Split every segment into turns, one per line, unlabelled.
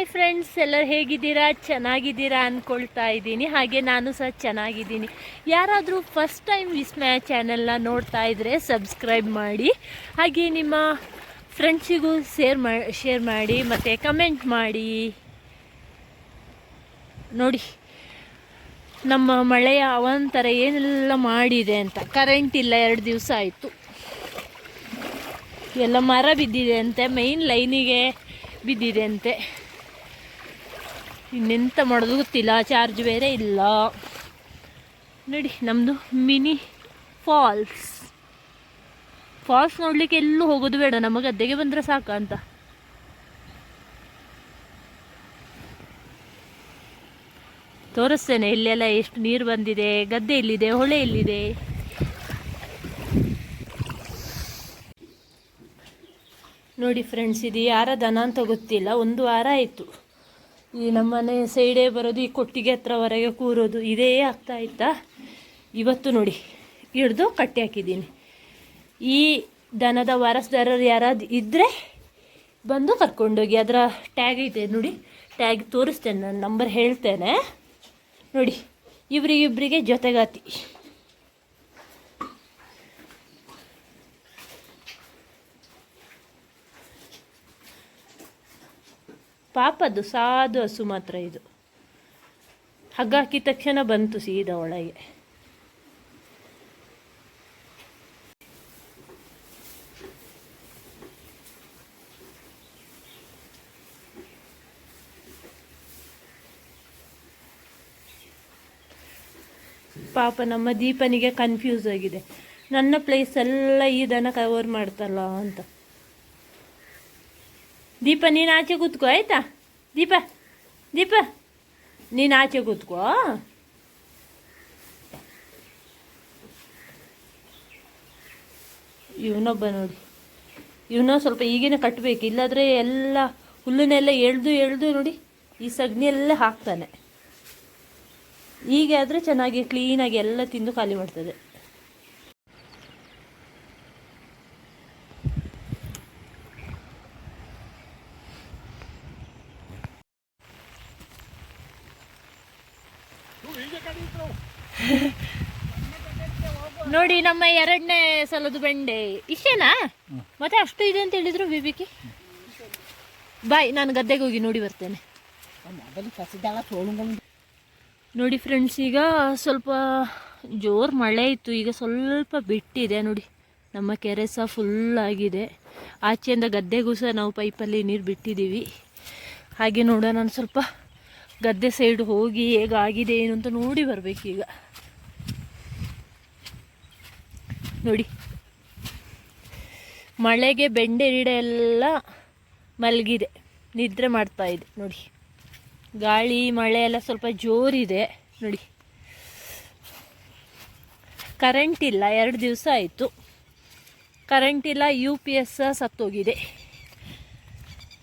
Hi friends ಎಲ್ಲರೂ ಹೇಗಿದ್ದೀರಾ? ಚೆನ್ನಾಗಿದ್ದೀರಾ ಅಂದ್ಕೊಳ್ತಾ ಇದ್ದೀನಿ. ಹಾಗೆ ನಾನು ಸಹ ಚೆನ್ನಾಗಿದ್ದೀನಿ. ಯಾರಾದರೂ ಫಸ್ಟ್ ಟೈಮ್ ವಿಸ್ಮಯ ಚಾನೆಲ್ನ ನೋಡ್ತಾ ಇದ್ದರೆ ಸಬ್ಸ್ಕ್ರೈಬ್ ಮಾಡಿ. ಹಾಗೆ ನಿಮ್ಮ ಫ್ರೆಂಡ್ಸಿಗೂ ಶೇರ್ ಮಾ ಶೇರ್ ಮಾಡಿ, ಮತ್ತು ಕಮೆಂಟ್ ಮಾಡಿ. ನೋಡಿ, ನಮ್ಮ ಮಳೆಯ ಅವಂತರ ಏನೆಲ್ಲ ಮಾಡಿದೆ ಅಂತ. ಕರೆಂಟ್ ಇಲ್ಲ, ಎರಡು ದಿವಸ ಆಯಿತು. ಎಲ್ಲ ಮರ ಬಿದ್ದಿದೆ ಅಂತೆ ಮೈನ್ ಲೈನಿಗೆ ಬಿದ್ದಿದೆ ಅಂತೆ. ಇನ್ನೆಂತ ಮಾಡೋದು ಗೊತ್ತಿಲ್ಲ ಚಾರ್ಜ್ ಬೇರೆ ಇಲ್ಲ. ನೋಡಿ ನಮ್ಮದು ಮಿನಿ ಫಾಲ್ಸ್ ಫಾಲ್ಸ್ ನೋಡಲಿಕ್ಕೆ ಎಲ್ಲೂ ಹೋಗೋದು ಬೇಡ, ನಮ್ಮ ಗದ್ದೆಗೆ ಬಂದರೆ ಸಾಕ ಅಂತ. ತೋರಿಸ್ತೇನೆ, ಇಲ್ಲೆಲ್ಲ ಎಷ್ಟು ನೀರು ಬಂದಿದೆ, ಗದ್ದೆ ಎಲ್ಲಿದೆ, ಹೊಳೆ ಎಲ್ಲಿದೆ? ನೋಡಿ ಫ್ರೆಂಡ್ಸ್ ಇದು ಯಾರ ದನ ಅಂತ ಗೊತ್ತಿಲ್ಲ, ಒಂದು ವಾರ ಆಯಿತು. ಈ ನಮ್ಮನೆ ಸೈಡೇ ಬರೋದು, ಈ ಕೊಟ್ಟಿಗೆ ಹತ್ರವರೆಗೆ ಕೂರೋದು, ಇದೇ ಆಗ್ತಾ ಇತ್ತಾ ಇವತ್ತು ನೋಡಿ, ಹಿಡ್ದು ಕಟ್ಟಿ ಹಾಕಿದ್ದೀನಿ. ಈ ದನದ ವಾರಸ್ದಾರರು ಯಾರಾದ್ರು ಇದ್ದರೆ ಬಂದು ಕರ್ಕೊಂಡೋಗಿ, ಅದರ ಟ್ಯಾಗ್ ಇದೆ ನೋಡಿ ಟ್ಯಾಗ್ ತೋರಿಸ್ತೇನೆ, ನಾನು ನಂಬರ್ ಹೇಳ್ತೇನೆ. ನೋಡಿ ಇವರಿಗಿಬ್ಬರಿಗೆ ಜೊತೆಗಾತಿ. ಪಾಪದ್ದು ಸಾಧು ಹಸು ಮಾತ್ರ ಇದು. ಹಗ್ಗ ಹಾಕಿದ ತಕ್ಷಣ ಬಂತು ಸೀದಾ ಒಳಗೆ. ಪಾಪ ನಮ್ಮ ದೀಪನಿಗೆ ಕನ್ಫ್ಯೂಸ್ ಆಗಿದೆ. ನನ್ನ ಪ್ಲೇಸ್ ಎಲ್ಲ ಈ ದನ ಕವರ್ ಮಾಡ್ತಲ್ಲ ಅಂತ. ದೀಪ ನೀನು ಆಚೆ ಕೂತ್ಕೋ, ಆಯಿತಾ? ದೀಪ ದೀಪ. ನೀನು ಆಚೆ ಕೂತ್ಕೋ. ಇವನೊಬ್ಬ ನೋಡಿ. ಇವನ ಸ್ವಲ್ಪ ಈಗಿನ ಕಟ್ಟಬೇಕು ಇಲ್ಲಾದರೆ ಎಲ್ಲ ಹುಲ್ಲನ್ನೆಲ್ಲ ಎಳ್ದು ಎಳ್ದು ನೋಡಿ, ಈ ಸಗಣಿ ಹಾಕ್ತಾನೆ. ಹೀಗೆ ಆದರೆ ಚೆನ್ನಾಗಿ ಕ್ಲೀನಾಗಿ ಎಲ್ಲ ತಿಂದು ಖಾಲಿ ಮಾಡ್ತದೆ. ನೋಡಿ ನಮ್ಮ ಎರಡನೇ ಸಲದ ಬೆಂಡೆ. ಇಷ್ಟೇನಾ? ಮತ್ತೆ ಅಷ್ಟು ಇದೆ ಅಂತ ಹೇಳಿದ್ರು ಬಿಬಿಕಿ ಬಾಯ್, ನಾನು ಗದ್ದೆಗೆ ಹೋಗಿ ನೋಡಿ ಬರ್ತೇನೆ. ನೋಡಿ ಫ್ರೆಂಡ್ಸ್ ಈಗ ಸ್ವಲ್ಪ ಜೋರು ಮಳೆ ಇತ್ತು. ಈಗ ಸ್ವಲ್ಪ ಬಿಟ್ಟಿದೆ ನೋಡಿ. ನಮ್ಮ ಕೆರೆ ಸಹ ಫುಲ್ ಆಗಿದೆ. ಆಚೆಯಿಂದ ಗದ್ದೆಗೂ ಸಹ ನಾವು ಪೈಪಲ್ಲಿ ನೀರು ಬಿಟ್ಟಿದ್ದೀವಿ. ಹಾಗೆ ನೋಡೋಣ ನಾನು ಸ್ವಲ್ಪ ಗದ್ದೆ ಸೈಡ್ ಹೋಗಿ ಹೇಗಾಗಿದೆ, ಏನು ಅಂತ ನೋಡಿ ಬರಬೇಕೀಗ ನೋಡಿ. ಮಳೆಗೆ ಬೆಂಡೆ ಎಲ್ಲ ಮಲಗಿದೆ. ನಿದ್ರೆ ಮಾಡ್ತಾ ಇದೆ, ನೋಡಿ. ಗಾಳಿ, ಮಳೆ ಎಲ್ಲ ಸ್ವಲ್ಪ ಜೋರಿದೆ, ನೋಡಿ. ಕರೆಂಟ್ ಇಲ್ಲ, ಎರಡು ದಿವಸ ಆಯಿತು. ಕರೆಂಟ್ ಇಲ್ಲ ಯು ಪಿ ಎಸ್ ಸತ್ತೋಗಿದೆ.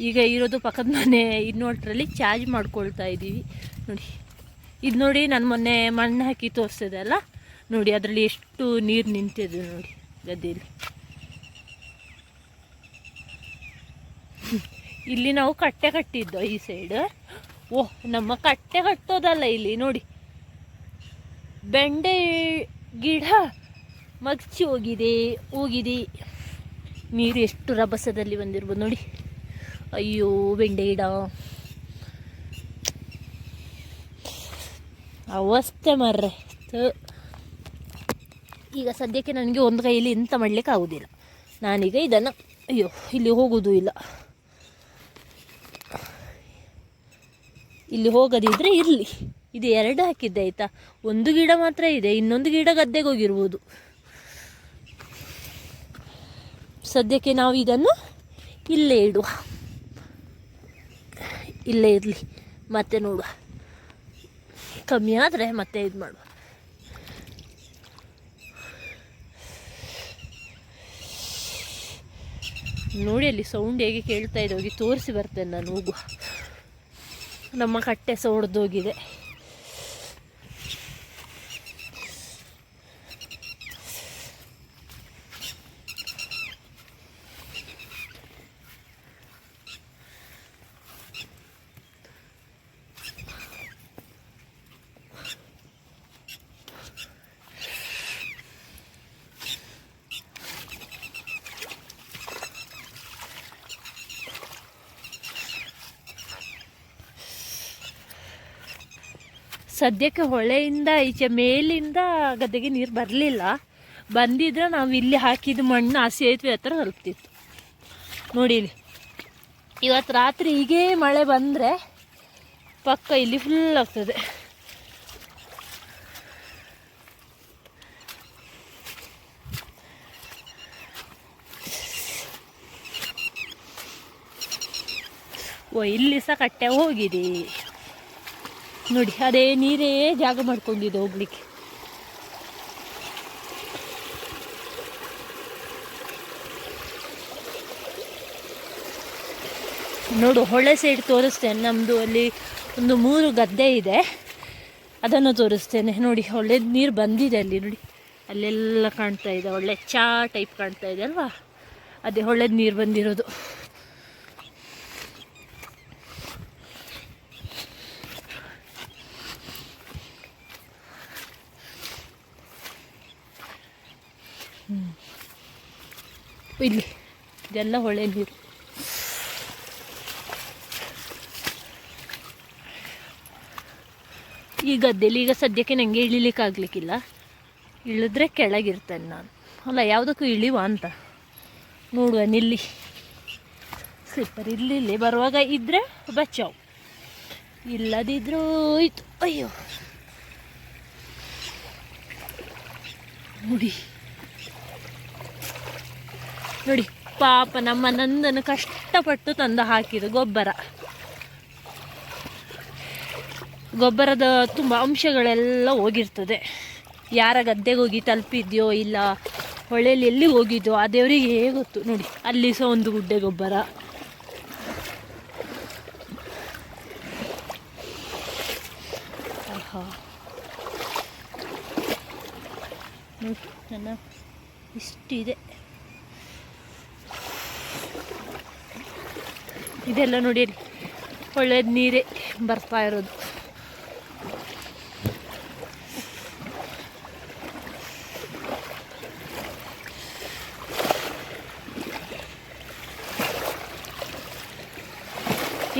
ಈಗ ಇರೋದು ಪಕ್ಕದ ಮನೆ ಇನ್ವರ್ಟ್ರಲ್ಲಿ ಚಾರ್ಜ್ ಮಾಡ್ಕೊಳ್ತಾ ಇದ್ದೀವಿ ನೋಡಿ. ಇದು ನೋಡಿ, ನಾನು ಮೊನ್ನೆ ಮಣ್ಣು ಹಾಕಿ ತೋರಿಸಿದೆ ಅಲ್ಲ? ನೋಡಿ, ಅದರಲ್ಲಿ ಎಷ್ಟು ನೀರು ನಿಂತಿದೆ ನೋಡಿ ಗದ್ದೆಯಲ್ಲಿ ಇಲ್ಲಿ ನಾವು ಕಟ್ಟೆ ಕಟ್ಟಿದ್ದೋ ಈ ಸೈಡ್ ಓಹ್ ನಮ್ಮ ಕಟ್ಟೆ ಕಟ್ಟೋದಲ್ಲ ಇಲ್ಲಿ, ನೋಡಿ. ಬೆಂಡೆ, ಗಿಡ ಮಗ್ಚಿ ಹೋಗಿದೆ ಹೋಗಿದೆ. ನೀರು ಎಷ್ಟು ರಭಸದಲ್ಲಿ ಬಂದಿರ್ಬೋದು ನೋಡಿ. ಅಯ್ಯೋ, ಬೆಂಡೆ ಗಿಡ. ಅವಸ್ಥೆ ಮರ್ರೆ. ಈಗ ಸದ್ಯಕ್ಕೆ ನನಗೆ ಒಂದು ಕೈಯಲ್ಲಿ ಎಂತ ಮಾಡಲಿಕ್ಕೆ ಆಗೋದಿಲ್ಲ. ನಾನೀಗ ಇದನ್ನು, ಅಯ್ಯೋ, ಇಲ್ಲಿ ಹೋಗೋದು ಇಲ್ಲ. ಇಲ್ಲಿ ಹೋಗದಿದ್ರೆ ಇರಲಿ. ಇದು ಎರಡು ಹಾಕಿದ್ದೆ, ಆಯಿತಾ? ಒಂದು ಗಿಡ ಮಾತ್ರ ಇದೆ, ಇನ್ನೊಂದು ಗಿಡ ಗದ್ದೆಗೆ ಹೋಗಿರ್ಬೋದು. ಸದ್ಯಕ್ಕೆ ನಾವು ಇದನ್ನು ಇಲ್ಲೇ ಇಡುವ. ಇಲ್ಲೇ ಇರಲಿ. ಮತ್ತೆ ನೋಡುವ. ಕಮ್ಮಿ ಆದರೆ ಮತ್ತೆ ಇದು ಮಾಡುವ ನೋಡಿ ಅಲ್ಲಿ ಸೌಂಡ್ ಹೇಗೆ ಕೇಳ್ತಾ ಇದೆ ಹೋಗಿ ತೋರಿಸಿ ಬರ್ತೇನೆ ನಾನು ಹೋಗುವ. ನಮ್ಮ ಕಟ್ಟೆ ಸಹ ಸದ್ಯಕ್ಕೆ ಹೊಳೆಯಿಂದ ಈಚೆ ಮೇಲಿಂದ ಗದ್ದೆಗೆ ನೀರು ಬರಲಿಲ್ಲ. ಬಂದಿದ್ರೆ ನಾವು ಇಲ್ಲಿ ಹಾಕಿದ ಮಣ್ಣು ಆ ಸೇತುವೆ ಹತ್ರ ತಲುಪ್ತಿತ್ತು ನೋಡಿ ಇಲ್ಲಿ ಇವತ್ತು ರಾತ್ರಿ ಹೀಗೇ ಮಳೆ ಬಂದರೆ ಪಕ್ಕ ಇಲ್ಲಿ ಫುಲ್ ಆಗ್ತದೆ. ಓ ಇಲ್ಲಿ ಸಹ ಕಟ್ಟೆ ಹೋಗಿದೆ. ನೋಡಿ, ಅದೇ ನೀರೇ ಜಾಗ ಮಾಡ್ಕೊಂಡಿದ್ದು ಹೋಗ್ಲಿಕ್ಕೆ. ನೋಡು, ಹೊಳೆ ಸೈಡ್ ತೋರಿಸ್ತೇನೆ ನಮ್ಮದು ಅಲ್ಲಿ ಒಂದು ಮೂರು ಗದ್ದೆ ಇದೆ. ಅದನ್ನು ತೋರಿಸ್ತೇನೆ. ನೋಡಿ ಒಳ್ಳೆ ನೀರು ಬಂದಿದೆ ಅಲ್ಲಿ, ನೋಡಿ. ಅಲ್ಲೆಲ್ಲ ಕಾಣ್ತಾ ಇದೆ, ಒಳ್ಳೆ ಚಾ ಟೈಪ್ ಕಾಣ್ತಾ ಇದೆ ಅಲ್ವಾ? ಅದೇ ಒಳ್ಳೆದು ನೀರು ಬಂದಿರೋದು. ಇಲ್ಲಿ. ಇದೆಲ್ಲ ಹೊಳೆ ನೀರು. ಈ ಗದ್ದೆಲಿ ಈಗ ಸದ್ಯಕ್ಕೆ ನನಗೆ ಇಳಿಲಿಕ್ಕೆ ಆಗ್ಲಿಕ್ಕಿಲ್ಲ. ಇಳಿದ್ರೆ ಕೆಳಗಿರ್ತೇನೆ ನಾನು. ಅಲ್ಲ, ಯಾವುದಕ್ಕೂ ಇಳಿವ ಅಂತ. ನೋಡುವ, ನಿಲ್ಲಿ. ಸ್ಲಿಪ್ಪರ್ ಇಲ್ಲಿ ಇಲ್ಲಿ ಬರುವಾಗ ಇದ್ದರೆ ಬಚಾವ್ ಇಲ್ಲದಿದ್ರೂ ಹೋಯ್ತು. ಅಯ್ಯೋ. ನೋಡಿ ನೋಡಿ, ಪಾಪ ನಮ್ಮ ನಂದನ್ನು ಕಷ್ಟಪಟ್ಟು ತಂದು ಹಾಕಿದ್ದು ಗೊಬ್ಬರ. ಗೊಬ್ಬರದ ತುಂಬ ಅಂಶಗಳೆಲ್ಲ ಹೋಗಿರ್ತದೆ. ಯಾರ ಗದ್ದೆಗೆ ಹೋಗಿ ತಲುಪಿದ್ಯೋ ಇಲ್ಲ, ಹೊಳೆಯಲ್ಲಿ ಎಲ್ಲಿ ಹೋಗಿದ್ಯೋ, ಆ ದೇವರಿಗೆ ಹೇಗೆ ಗೊತ್ತು? ನೋಡಿ, ಅಲ್ಲಿ ಸಹ ಒಂದು ಗುಡ್ಡೆ ಗೊಬ್ಬರ. ನನ್ನ ಇಷ್ಟಿದೆ. ಇದೆಲ್ಲ ನೋಡಿ ಒಳ್ಳೇದು ಒಳ್ಳೆಯದು ನೀರೇ ಬರ್ತಾ ಇರೋದು.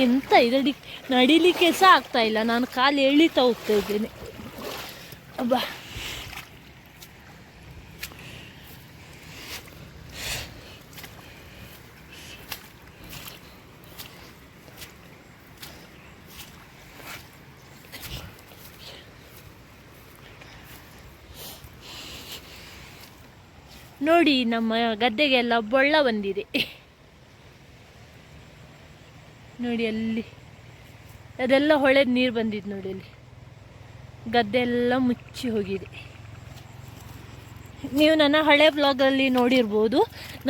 ಎಂತ ಇದಡಿ ನಡಿಲಿಕ್ಕೆ ಸಹ ಆಗ್ತಾ ಇಲ್ಲ. ನಾನು ಕಾಲು ಎಳಿತಾ ಹೋಗ್ತಾ ಇದ್ದೇನೆ. ಅಬ್ಬಾ. ನೋಡಿ ನಮ್ಮ ಗದ್ದೆಗೆಲ್ಲ ಬೊಳ್ಳ ಬಂದಿದೆ. ನೋಡಿ ಅಲ್ಲಿ, ಅದೆಲ್ಲ ಹೊಳೆದ ನೀರು ಬಂದಿದ್ದು ನೋಡಿ ಅಲ್ಲಿ. ಗದ್ದೆ ಎಲ್ಲ ಮುಚ್ಚಿ ಹೋಗಿದೆ. ನೀವು ನನ್ನ ಹಳೆ ಬ್ಲಾಗಲ್ಲಿ ನೋಡಿರ್ಬೋದು.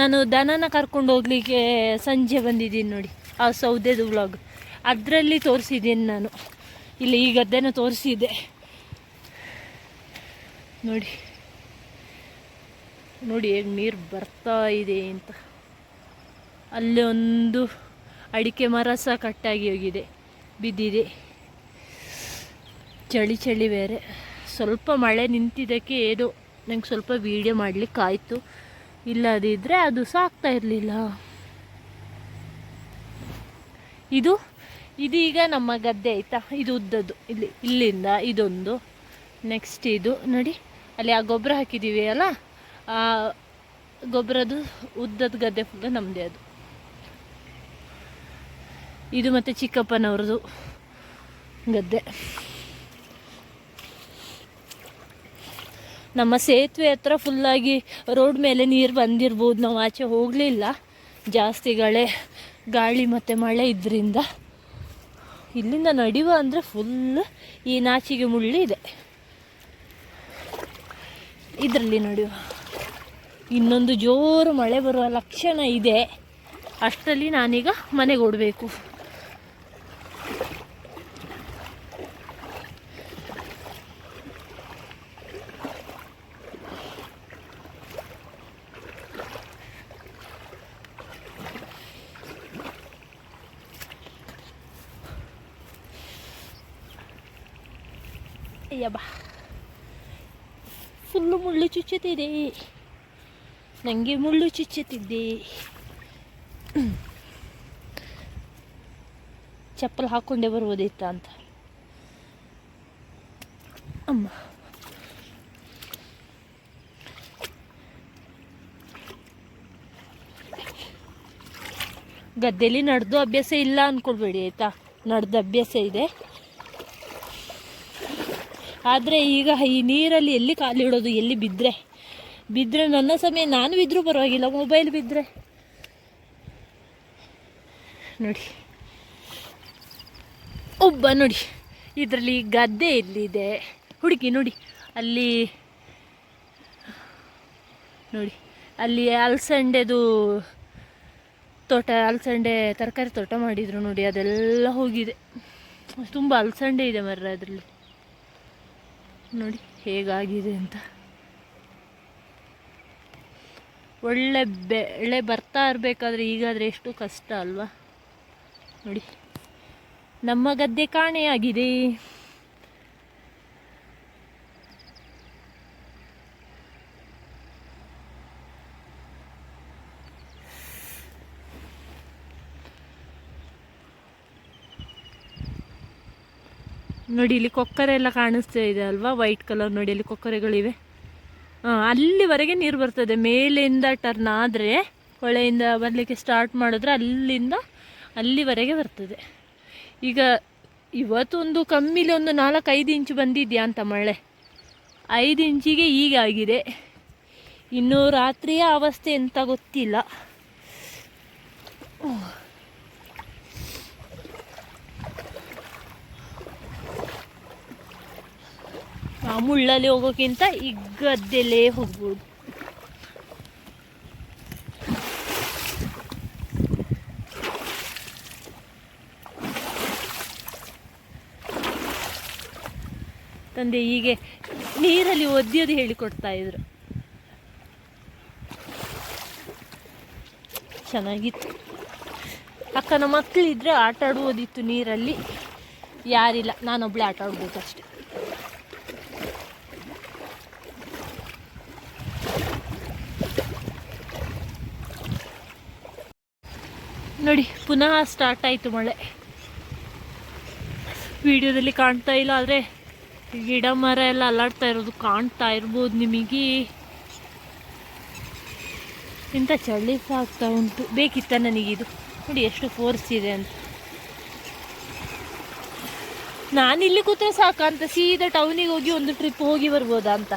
ನಾನು ದನನ ಕರ್ಕೊಂಡು ಹೋಗ್ಲಿಕ್ಕೆ ಸಂಜೆ ಬಂದಿದ್ದೀನಿ ನೋಡಿ, ಆ ಸೌದೆದು ಬ್ಲಾಗ್. ಅದರಲ್ಲಿ ತೋರಿಸಿದ್ದೀನಿ ನಾನು. ಇಲ್ಲಿ ಈ ಗದ್ದೆನ ತೋರಿಸಿದ್ದೆ. ನೋಡಿ. ನೋಡಿ ಹೇಗೆ ನೀರು ಬರ್ತಾ ಇದೆ ಅಂತ. ಅಲ್ಲಿ ಒಂದು ಅಡಿಕೆ ಮರ ಸಹ ಕಟ್ಟಾಗಿ ಹೋಗಿದೆ, ಬಿದ್ದಿದೆ. ಚಳಿ ಚಳಿ ಬೇರೆ. ಸ್ವಲ್ಪ ಮಳೆ ನಿಂತಿದ್ದಕ್ಕೆ ಏನು ನಂಗೆ ಸ್ವಲ್ಪ ವೀಡಿಯೋ ಮಾಡಲಿಕ್ಕಾಯಿತು. ಇಲ್ಲದಿದ್ದರೆ ಅದು ಸಹ ಆಗ್ತಾ ಇರಲಿಲ್ಲ. ಇದು ಇದೀಗ ನಮ್ಮ ಗದ್ದೆ ಆಯಿತಾ? ಇದು ಉದ್ದದ್ದು. ಇಲ್ಲಿ, ಇಲ್ಲಿಂದ ಇದೊಂದು. ನೆಕ್ಸ್ಟ್ ಇದು. ನೋಡಿ, ಅಲ್ಲಿ ಆ ಗೊಬ್ಬರ ಹಾಕಿದ್ದೀವಿ ಅಲ್ಲ? ಗೊಬ್ಬರದ್ದು ಉದ್ದದ ಗದ್ದೆ ಫುಲ್ ನಮ್ಮದೇ ಅದು. ಇದು ಮತ್ತು ಚಿಕ್ಕಪ್ಪನವ್ರದ್ದು ಗದ್ದೆ. ನಮ್ಮ ಸೇತುವೆ ಹತ್ರ ಫುಲ್ಲಾಗಿ ರೋಡ್ ಮೇಲೆ ನೀರು ಬಂದಿರ್ಬೋದು. ನಾವು ಆಚೆ ಹೋಗಲಿಲ್ಲ. ಜಾಸ್ತಿ ಗಾಳಿ ಗಾಳಿ ಮತ್ತು ಮಳೆ ಇದರಿಂದ. ಇಲ್ಲಿಂದ ನಡೆಯುವ ಅಂದರೆ ಫುಲ್ ಈ ನಾಚಿಗೆ ಮುಳ್ಳಿ ಇದೆ. ಇದರಲ್ಲಿ ನಡೆಯುವ ಇನ್ನೊಂದು ಜೋರು ಮಳೆ ಬರುವ ಲಕ್ಷಣ ಇದೆ. ಅಷ್ಟರಲ್ಲಿ ನಾನೀಗ ಮನೆಗೆ ಓಡಬೇಕು. ಅಯ್ಯಬ್ಬ ಫುಲ್ಲು ಮುಳ್ಳು ಚುಚ್ಚುತ್ತಿದೆ. ನನಗೆ ಮುಳ್ಳು ಚುಚ್ಚುತ್ತಿದ್ದೆ. ಚಪ್ಪಲ್ ಹಾಕ್ಕೊಂಡೇ ಬರ್ಬೋದಿತ್ತ ಅಂತ. ಅಮ್ಮ. ಗದ್ದೆಯಲ್ಲಿ ನಡೆದು ಅಭ್ಯಾಸ ಇಲ್ಲ ಅಂದ್ಕೊಳ್ಬೇಡಿ ಆಯಿತಾ? ನಡೆದು ಅಭ್ಯಾಸ ಇದೆ. ಆದರೆ ಈಗ ಈ ನೀರಲ್ಲಿ ಎಲ್ಲಿ ಕಾಲಿಡೋದು, ಎಲ್ಲಿ ಬಿದ್ದರೆ ಬಿದ್ದರೆ ನನ್ನ ಸಮಯ ನಾನು ಬಿದ್ದರೂ ಪರವಾಗಿಲ್ಲ ಮೊಬೈಲ್ ಬಿದ್ದರೆ ನೋಡಿ. ಒಬ್ಬ ನೋಡಿ, ಇದರಲ್ಲಿ ಗದ್ದೆ ಇಲ್ಲಿದೆ ಹುಡುಕಿ ನೋಡಿ. ಅಲ್ಲಿ ನೋಡಿ. ಅಲ್ಲಿ ಅಲ್ಸಂಡೆದು ತೋಟ, ಅಲ್ಸಂಡೆ, ತರಕಾರಿ ತೋಟ ಮಾಡಿದರು ನೋಡಿ, ಅದೆಲ್ಲ ಹೋಗಿದೆ. ತುಂಬ ಅಲ್ಸಂಡೆ ಇದೆ ಮರ ಅದರಲ್ಲಿ. ನೋಡಿ, ಹೇಗಾಗಿದೆ ಅಂತ. ಒಳ್ಳೆ ಬೆಳೆ ಬರ್ತಾ ಇರಬೇಕಾದ್ರೆ ಈಗಾದರೆ ಎಷ್ಟು ಕಷ್ಟ ಅಲ್ವಾ? ನೋಡಿ. ನಮ್ಮ ಗದ್ದೆ ಕಾಣೆಯಾಗಿದೆ ನೋಡಿ, ಇಲ್ಲಿ ಕೊಕ್ಕರೆ ಎಲ್ಲ ಕಾಣಿಸ್ತಾ ಇದೆ ಅಲ್ವಾ? ವೈಟ್ ಕಲರ್ ನೋಡಿ, ಅಲ್ಲಿ ಕೊಕ್ಕರೆಗಳಿವೆ. ಅಲ್ಲಿವರೆಗೆ ನೀರು ಬರ್ತದೆ. ಮೇಲಿಂದ ಟರ್ನ್ ಆದರೆ, ಹೊಳೆಯಿಂದ ಬರಲಿಕ್ಕೆ ಸ್ಟಾರ್ಟ್ ಮಾಡಿದ್ರೆ ಅಲ್ಲಿಂದ ಅಲ್ಲಿವರೆಗೆ ಬರ್ತದೆ. ಈಗ ಇವತ್ತೊಂದು ಕಮ್ಮಿಲಿ ಒಂದು ನಾಲ್ಕು ಐದು ಇಂಚು ಬಂದಿದೆಯಾ ಅಂತ ಮಳೆ. ಐದು ಇಂಚಿಗೆ ಈಗ ಆಗಿದೆ. ಇನ್ನು ರಾತ್ರಿಯ ಅವಸ್ಥೆ ಎಂತ ಗೊತ್ತಿಲ್ಲ. ಮುಳ್ಳಲ್ಲಿ ಹೋಗೋಕ್ಕಿಂತ ಈ ಗದ್ದೆಲೇ ಹೋಗ್ಬೋದು. ತಂದೆ ಹೀಗೆ ನೀರಲ್ಲಿ ಒದ್ದಿಯೋದು ಹೇಳಿಕೊಡ್ತಾ ಇದ್ರು. ಚೆನ್ನಾಗಿತ್ತು. ಅಕ್ಕನ ಮಕ್ಕಳಿದ್ರೆ ಆಟ ಆಡುವುದಿತ್ತು ನೀರಲ್ಲಿ. ಯಾರಿಲ್ಲ, ನಾನೊಬ್ಳೆ ಆಟ ಆಡ್ಬೇಕಷ್ಟೆ. ನೋಡಿ, ಪುನಃ ಸ್ಟಾರ್ಟ್ ಆಯಿತು ಮಳೆ. ವಿಡಿಯೋದಲ್ಲಿ ಕಾಣ್ತಾ ಇಲ್ಲ, ಆದರೆ ಗಿಡ ಮರ ಎಲ್ಲ ಅಲ್ಲಾಡ್ತಾ ಇರೋದು ಕಾಣ್ತಾ ಇರ್ಬೋದು ನಿಮಗೆ. ಇಂಥ ಚಳಿ ಸಾಕ್ತಾ ಉಂಟು. ಬೇಕಿತ್ತ ನನಗಿದು ನೋಡಿ, ಎಷ್ಟು ಫೋರ್ಸ್ ಇದೆ ಅಂತ. ನಾನಿಲ್ಲಿ ಕೂತ್ರೆ ಸಾಕಂತ, ಸೀದಾ ಟೌನಿಗೆ ಹೋಗಿ ಒಂದು ಟ್ರಿಪ್ ಹೋಗಿ ಬರ್ಬೋದಾ ಅಂತ.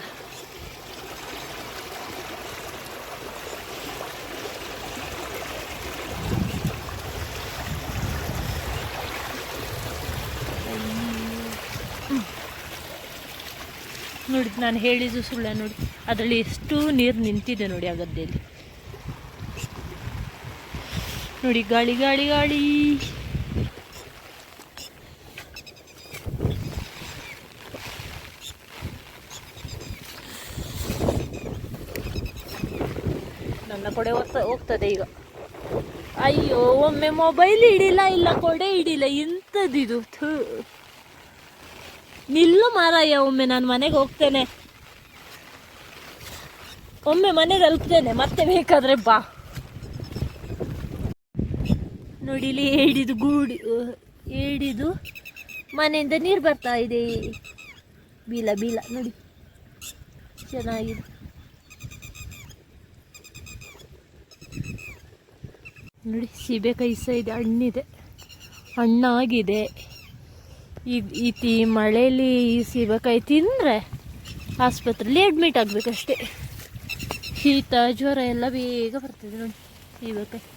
ನೋಡಿ ನಾನು ಹೇಳಿದ್ದು ಸುಳ್ಳ ನೋಡಿ. ಅದರಲ್ಲಿ ಎಷ್ಟು ನೀರು ನಿಂತಿದೆ ನೋಡಿ ಆ ಗದ್ದೆಯಲ್ಲಿ ನೋಡಿ, ಗಾಳಿ ಗಾಳಿ ಗಾಳಿ. ನನ್ನ ಕೊಡೆ ಹೋಗ್ತಾ, ಹೋಗ್ತದೆ ಈಗ. ಅಯ್ಯೋ, ಒಮ್ಮೆ ಮೊಬೈಲ್ ಹಿಡಿಲ್ಲ ಇಲ್ಲ ಕೊಡೆ ಹಿಡಿಲ್ಲ ಎಂಥದ್ದಿದು ಥೂ. ನಿಲ್ಲು ಮಾರಾಯ ಒಮ್ಮೆ ನಾನು ಮನೆಗೆ ಹೋಗ್ತೇನೆ. ಒಮ್ಮೆ ಮನೆ ತಲುಪ್ತೇನೆ ಮತ್ತೆ ಬೇಕಾದ್ರೆ ಬಾ. ನೋಡಿಲಿ ಏಡಿದು ಗೂಡಿ ಅಹ್, ಏಡಿದು ಮನೆಯಿಂದ ನೀರು ಬರ್ತಾ ಇದೆ. ಬೀಲ ಬೀಲ ನೋಡಿ. ಚೆನ್ನಾಗಿದೆ. ನೋಡಿ ಸೀಬೆಕಾಯಿ ಸಹ ಇದೆ ಹಣ್ಣಿದೆ. ಹಣ್ಣಾಗಿದೆ. ಈ ಈ ಮಳೆಯಲ್ಲಿ ಈ ಸೀಬೆಕಾಯಿ ತಿಂದರೆ ಆಸ್ಪತ್ರೆಯಲ್ಲಿ ಅಡ್ಮಿಟ್ ಆಗಬೇಕಷ್ಟೇ. ಶೀತ ಜ್ವರ ಎಲ್ಲ ಬೇಗ ಬರ್ತದೆ ನೋಡಿ ಸೀಬೆಕಾಯಿ.